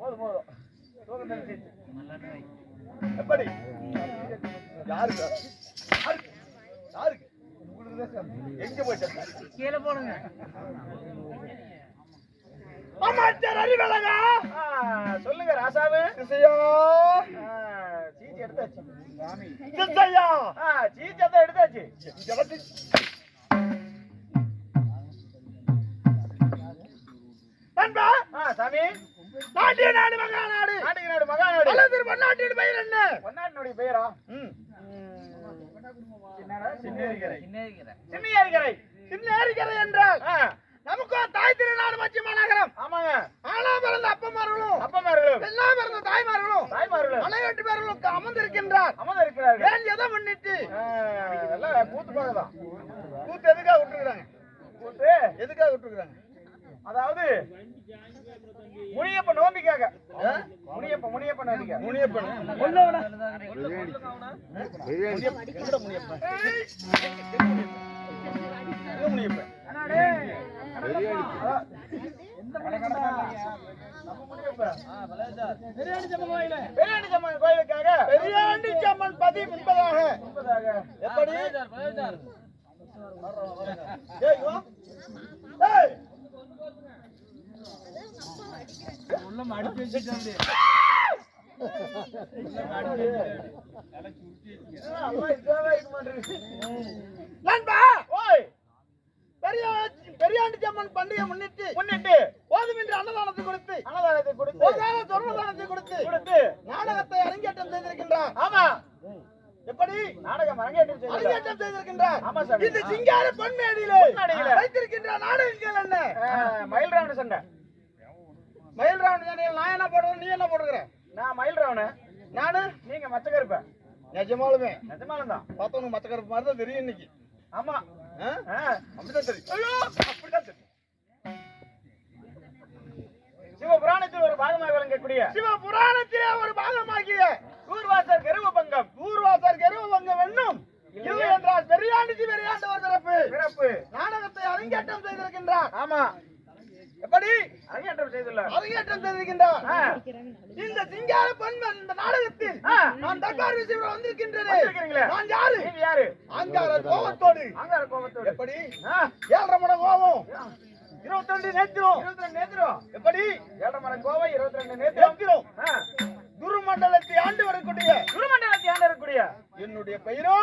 போதும் போதும். போதும் எப்படி? யாருக்கு? யாருக்கு? யாருக்கு. எங்க போயிட்டு கீழே போடுங்க. அமைச்சர் அறிவழகா? சொல்லுங்க ராசாவு. திசையா சீச்சி எடுத்தாச்சு. திசையா சீச்சி தான் எடுத்தாச்சு. எல்லாம் கூத்து பார்க்கலாம் கூத்து எதுக்காக விட்டுருக்காங்க கூத்து எதுக்காக விட்டுருக்காங்க அதாவது முனியப்ப நோம்பிக்காக. முனியப்ப முனியப்ப நோம்பிக்காக. முனியப்பன். பெரியாண்டிச்சம்மன் பதி முன்பதாக எப்படி. உள்ள மடிச்சு வச்சுட்டு நண்பா! ஓய். பெரியாண்டிச்சம்மன் பண்டிகை முன்னிட்டு முன்னிட்டு போதுமின்றி அன்னதானத்தை கொடுத்து அன்னதானத்தை கொடுத்து போதான சொர்ணதானத்தை கொடுத்து கொடுத்து நாடகத்தை அரங்கேற்றம் செய்திருக்கின்றார். ஆமா. எப்படி? நாடகம் அரங்கேற்றம் அரங்கேற்றம் செய்திருக்கின்றார். ஆமா சார் இந்த சிங்கார பொன்மேடியிலே வைத்திருக்கின்ற நாடகங்கள் என்ன? மயில் ராவண சண்டை. மயில் ராவண சண்டையில் நான் என்ன போடுறேன் நீ என்ன போடுகிற நான் மயில் ராவண நானு? நீங்க மச்ச கருப்ப நிஜமாலுமே. நிஜமாலும் தான் பார்த்தவங்க மச்ச கருப்பு மாதிரி தான் தெரியும் இன்னைக்கு. ஆமா. அப்படிதான் தெரியும் அப்படிதான் தெரியும் சிவபுராணத்தில் ஒரு பாகமாக விளங்கக்கூடிய சிவபுராணத்திலே ஒரு பாகமாகிய ஊர்வாசர் கருவ பங்கம் ஊர்வாசர் கருவ பங்கம் என்னும் இது என்றால் பெரியாண்டிச்சி பெரியாண்ட ஒரு சிறப்பு. சிறப்பு. நாடகத்தை அரங்கேற்றம் செய்திருக்கின்றார். ஆமா. எப்படி? அரங்கேற்றம் செய்துள்ளார். அரங்கேற்றம் செய்திருக்கின்றார். இந்த சிங்கார பெண்மன் இந்த நாடகத்தில் நான் தர்பார் விஷயம் வந்திருக்கின்றேன் நான் யாரு? யாரு? அங்கார கோபத்தோடு. அங்கார கோபத்தோடு. எப்படி? ஏழரை மட கோபம். இருபத்தி ரெண்டு நேத்திரம். இருபத்தி ரெண்டு நேத்திரம். எப்படி? ஏழரை மட கோபம் இருபத்தி ரெண்டு நேத்திரம் குருமண்டலத்தை ஆண்டு வரக்கூடிய குருமண்டலத்தை ஆண்டு வரக்கூடிய என்னுடைய பெயரோ?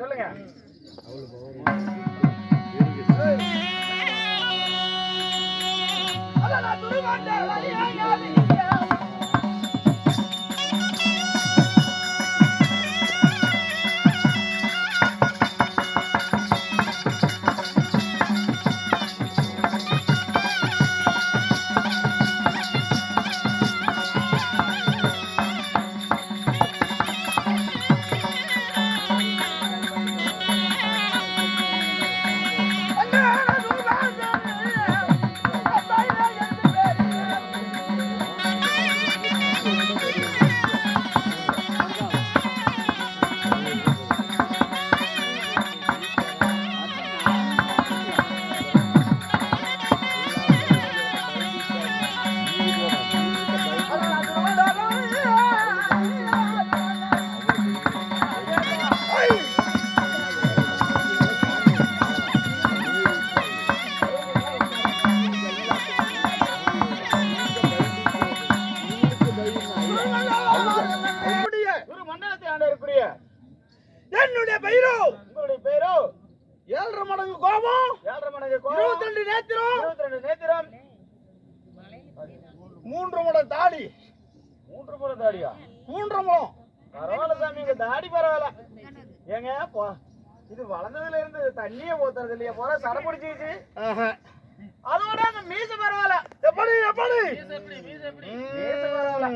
சொல்லுங்க. ஏங்க போ இது வளர்ந்ததுல இருந்து தண்ணியே ஊத்துறது இல்லையா போற சடை பிடிச்சிச்சு அதோட அந்த மீச பரவாயில்ல எப்படி எப்படி மீச பரவாயில்ல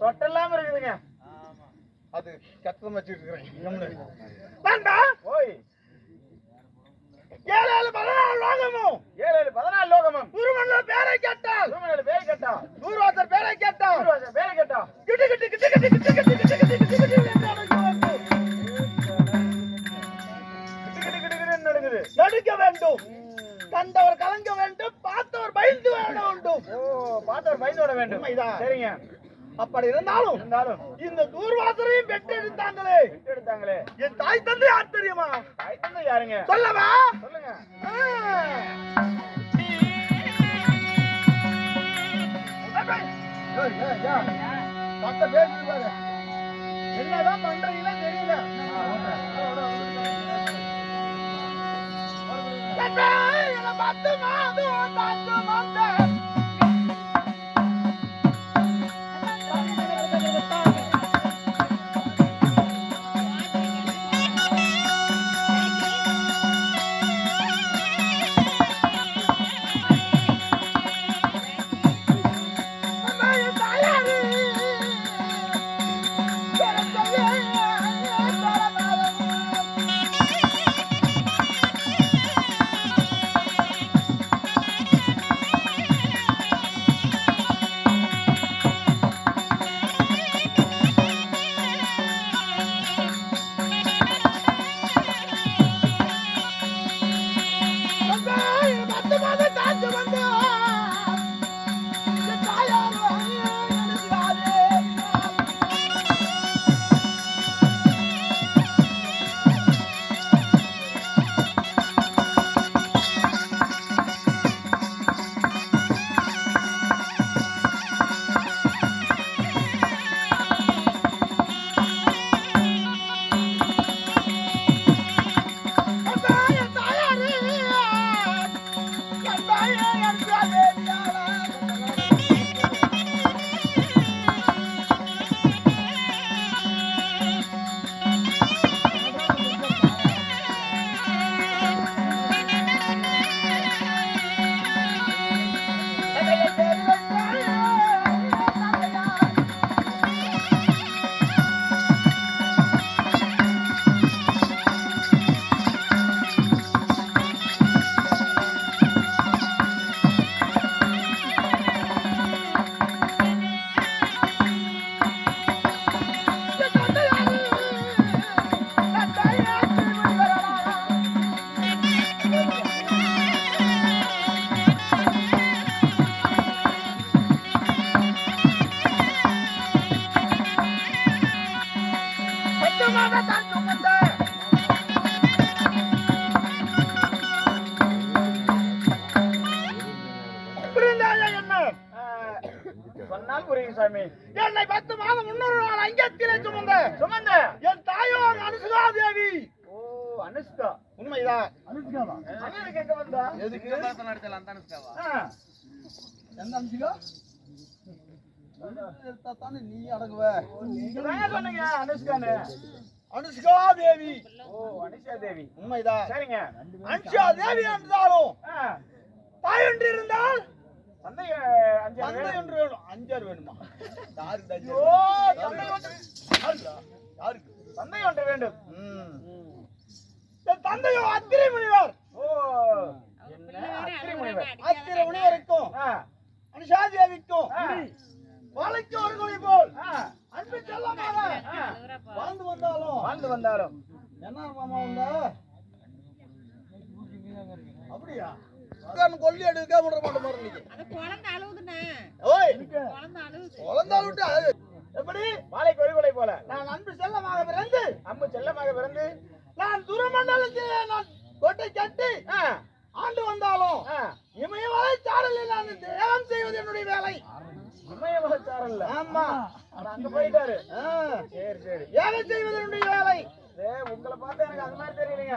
சொட்டெல்லாம் இருக்குதுங்க அது கத்தம் வச்சுட்டு இருக்கிறேன் ஓய் ஏழு ஏழு பதினாலு லோகமும் ஏழு ஏழு பதினாலு லோகமும் குருமன்ல பேரை கேட்டால் குருமன்ல பேரை கேட்டால் நூறுவாசர் பேரை கேட்டால் நூறுவாசர் பேரை கிட்டு கிட்டு கிட்டு கிட்டு கிட்டு கிட்டு கிட்டு கிட்டு கிட்டு நடுங்க வேண்டும். கண்டவர் கலங்க வேண்டும் பார்த்தவர் பயந்து விட வேண்டும். ஓ பார்த்தவர் பயந்து விட வேண்டும். சரிங்க. அப்படி இருந்தாலும் இருந்தாலும். இந்த தூர்வாசரையும் பெற்றெடுத்தாங்களே. பெற்றெடுத்தாங்களே. என் தாய் தந்தை யார் தெரியுமா? தாய் தந்தை யாருங்க? சொல்லவா? சொல்லுங்க. என்னதான் பண்றீங்களோ দাদু মা দাদু মা என்னை பத்து மாதம் முன்னூறு நாள் அங்கத்திலே சுமந்த. சுமந்த. என் தாயோர் அனுசுகா தேவி ஓ அனுஷ்கா. உண்மைதான் அனுஷ்காவா? வந்தா? எதுக்கு. எந்த தானே நீ அடங்குவ? நீங்க சொன்னீங்க அனுஷ்கான்னு. அனுஷ்கா தேவி ஓ அனுஷா தேவி உண்மைதான் சரிங்க அனுஷ்கா தேவி என்றாலும் ஆ. தாய் என்று இருந்தால் பந்தயம் என்று வேணும். அஞ்சாறு வேணுமா? யாருக்கு பந்தயம் ஒன்று. வேண்டும். தந்தையோ அத்திரை முனிவர். ஓ. அத்திரை முனிவர். அத்திரை முனிவருக்கும் அனுஷாதேவிக்கும். வாழைக்கு ஒரு போல். அன்பு செல்லமாக வாழ்ந்து வந்தாலும். வாழ்ந்து வந்தாலும். என்ன மாமா அப்படியா? அதான் கொல்லி எடுக்க விட மாட்டேன் பாரு இன்னைக்கு அது குழந்தை அழுவுதுண்ணே. ஓய். குழந்தை அழுவுது. குழந்தை விட்டு அது எப்படி? வாழை கொறிகொலை போல. நான் அன்பு செல்லமாக பிறந்து. அம்பு செல்லமாக பிறந்து. நான் துரமண்டலத்தில் நான் கொட்டை கட்டி ஆ. ஆண்டு வந்தாலும். இமயமலை சாரலில் நான் தேகம் செய்வது என்னுடைய வேலை. இமயமலைச்சாரல்ல ஆமா. அட, அங்க போயிட்டாரு. சரி சரி. ஏகம் செய்வது என்னுடைய வேலை. உங்களை பார்த்தா எனக்கு அது மாதிரி தெரியலைங்க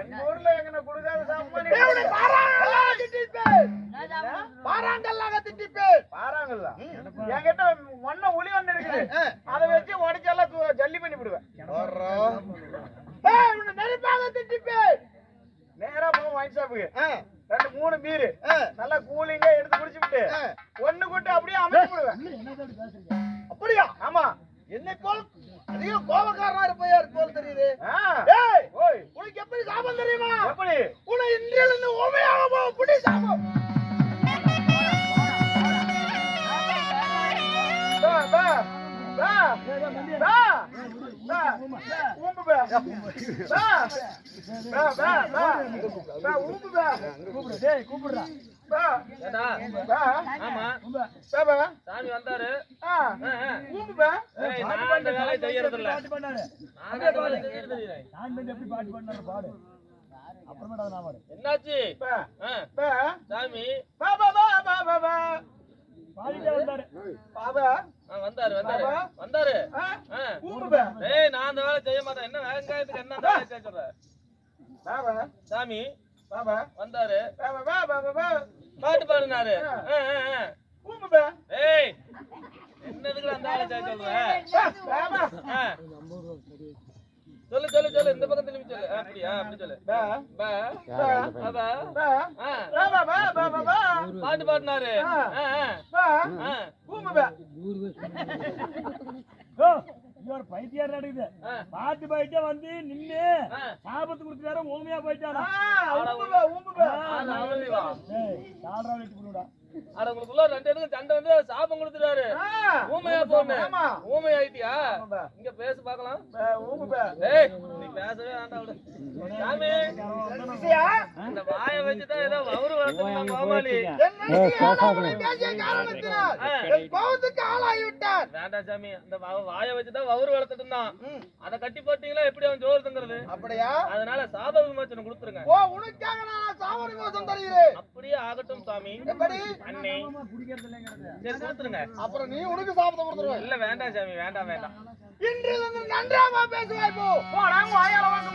எங்க ஊர்ல எங்கன குடுக்காத சாப்பிட்டு பாறாங்கல்லாக திட்டிப்பேன். பாறாங்கல்லா என்கிட்ட ஒன்ன உளி ஒண்ணு இருக்குது. அதை வச்சு உடைச்செல்லாம் ஜல்லி பண்ணி விடுவேன். நெருப்பாக திட்டிப்பேன். நேரா போவோம் ஒயின் ஷாப்புக்கு ரெண்டு மூணு பீரு நல்லா கூலிங்கா எடுத்து குடிச்சுட்டு ஒண்ணு கூட்டு அப்படியே அமைச்சு விடுவேன். அப்படியா? ஆமா. என்னை போல் அதிகம் கோபக்காரனா இருப்பையா போல் தெரியுது. உனக்கு எப்படி சாபம் தெரியுமா? எப்படி? உன்னை இன்றிலிருந்து ஓமையாக போ புடி சாபம். பா பா பா பா பா ஊம்பு பா பா பா பா பா பா ஊம்பு பா கூப்பிடு டேய் கூப்பிடுறா பா ஏடா, பா ஆமா பா பா சாமி வந்தாரு என்னாச்சு பா ஆ, பா சாமி வந்தாரு. வந்தாரு வந்தாரு. ஏய் நான் அந்த வேலை செய்ய மாட்டேன். என்ன வெங்காயத்துக்கு என்ன அந்த வேலை செய்ய சொல்ற? பா பா சாமி வந்தாரு. பாட்டு பாடினாரு. ஏய் என்னதுக்கு அந்த வேலை செய்ய சொல்ற? பா பா ஆ. சொல்லு சொல்லு சொல்லு இந்த பக்கம் திரும்பி சொல்லு. அப்படியா? அப்படி சொல்லு. பா. பா. பா. பா. பா. பா பா பா பா பா பாட்டு பாடினாரு. பா. ஊம்பு பா. ஓ இவர் பைத்தியார் நடக்குது. பாட்டு போயிட்டே வந்து நின்னு. சாபத்து கொடுத்துட்டாரு ஓமையா போயிட்டானா ஆ. ஊம்பு ஊம்பு சால்ரா வெட்டி போடுடா. அட உங்களுக்குள்ள ரெண்டு சண்டை வந்து சாபம் கொடுத்துட்டாரு. ஆ. ஊமையா போன ஆமா. ஊமை ஆயிட்டியா? ஆமாப்பா. இங்க பேசு பார்க்கலாம். பா ஊம்பு பா. ஏய் நீ பேசவே வேண்டாம் விடு. சாமி. விஜயா இந்த வாயை வச்சுதான் ஏதோ வவுறு கோமாளி. வேண்டாம் சாமி. வாயை வச்சுதான் வளர்த்துட்டு இருந்தான் அதை கட்டி போட்டீங்களா? எப்படி அவன் ஜோறு தங்குறது அப்படியா? அதனால சாப விமோச்சனம் கொடுத்துருங்க. ஓ உனக்காக நான் தருகிறேன். அப்படியே ஆகட்டும் சாமி. எப்படி? அப்புறம் நீ உனக்கு சாபத்தை கொடுத்துருவேன். இல்ல வேண்டாம் சாமி வேண்டாம் வேண்டாம். இன்றிலிருந்து நன்றாக பேசுவாய் போ. வாயால வாங்க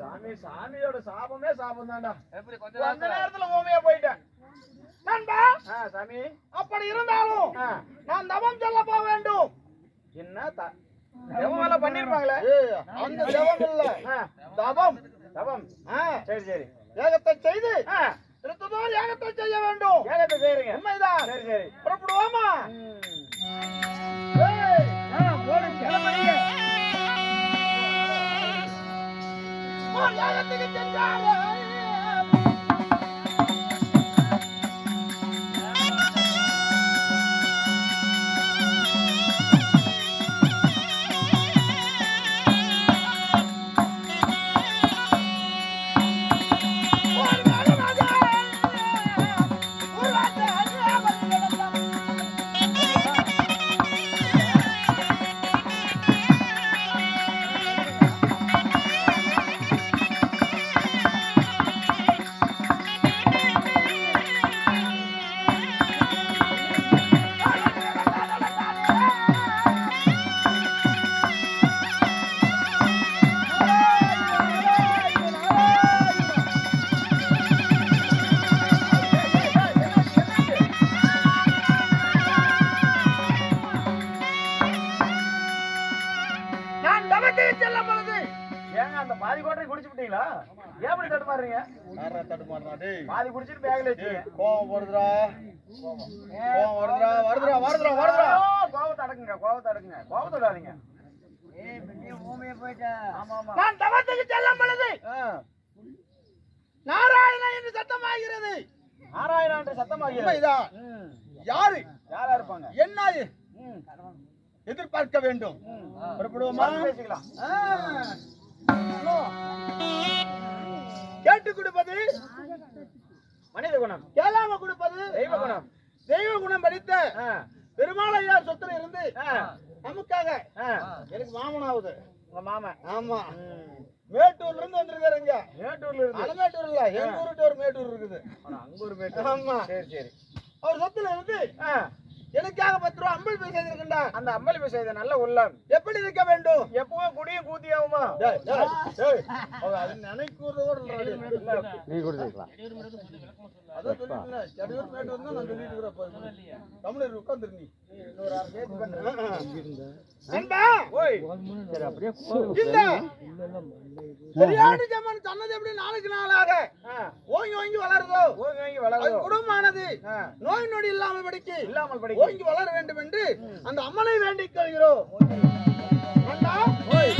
சாமி சாமியோட சாபமே சாபம் தான்டா. எப்படி கொஞ்ச அந்த நேரத்துல ஓமையா போயிட்டேன். நண்பா சாமி. அப்படி இருந்தாலும். நான் தவம் செல்ல போக வேண்டும். என்ன எவன் பண்ணிருப்பாங்களே? அந்த இல்ல. சரி சரி. செய்து திருத்ததோர் யாகத்தை செய்ய வேண்டும். ஏகத்தை செய்யறீங்க. உண்மைதான். சரி சரி. புறப்படுவோமா? சென்றாரே. பாதி குடிச்சிட்டு பேக்ல வச்சுங்க கோவம் வருதுடா. கோவம் வருதுடா வருதுடா வருதுடா. வருதுடா கோவத்தை அடக்குங்க கோவத்தை அடக்குங்க. கோவத்தை விடாதீங்க நான் தவத்துக்கு செல்லும் பொழுது நாராயணா என்று சத்தமாகிறது. நாராயணான்ற சத்தமாகிறது. உண்மைதான். யாரு? யாரா இருப்பாங்க? என்ன எதிர்பார்க்க வேண்டும். புறப்படுவோமா? பேசிக்கலாம். கேட்டு கொடுப்பது மனித குணம் கேளாம கொடுப்பது தெய்வ குணம் தெய்வ குணம் படித்த பெருமாளையா சொத்துல இருந்து நமக்காக. எனக்கு மாமனாவது உங்க மாமன். ஆமா. மேட்டூர்ல இருந்து வந்திருக்காருங்க மேட்டூர்ல இருந்து அலமேட்டூர் இல்ல எங்க ஊருட்டு ஒரு மேட்டூர் இருக்குது. அங்க ஒரு மேட்டூர். ஆமா. சரி சரி. அவர் சொத்துல இருந்து எனக்காக பத்து ரூபா அம்பளிப்பு செய்திருக்கின்றார் அந்த அம்பளிப்பு செய்த நல்ல உள்ளம். எப்படி இருக்க வேண்டும்? எப்பவும் குடியும் சொல்லிட்டு இருக்கிறேன் பாரு. தமிழர் உட்கார்ந்துரு நீ. சொன்னது எப்படி நாளுக்கு நாளாக? ஓங்கி ஓங்கி வளருதோ? ஓங்கி ஓங்கி அது வளரும் குடும்பமானது நோய் நொடி இல்லாமல் படிக்கு. இல்லாமல் படிக்கும் ஓங்கி வளர வேண்டும் என்று அந்த அம்மனை வேண்டிக் கொள்கிறோம். ஓய்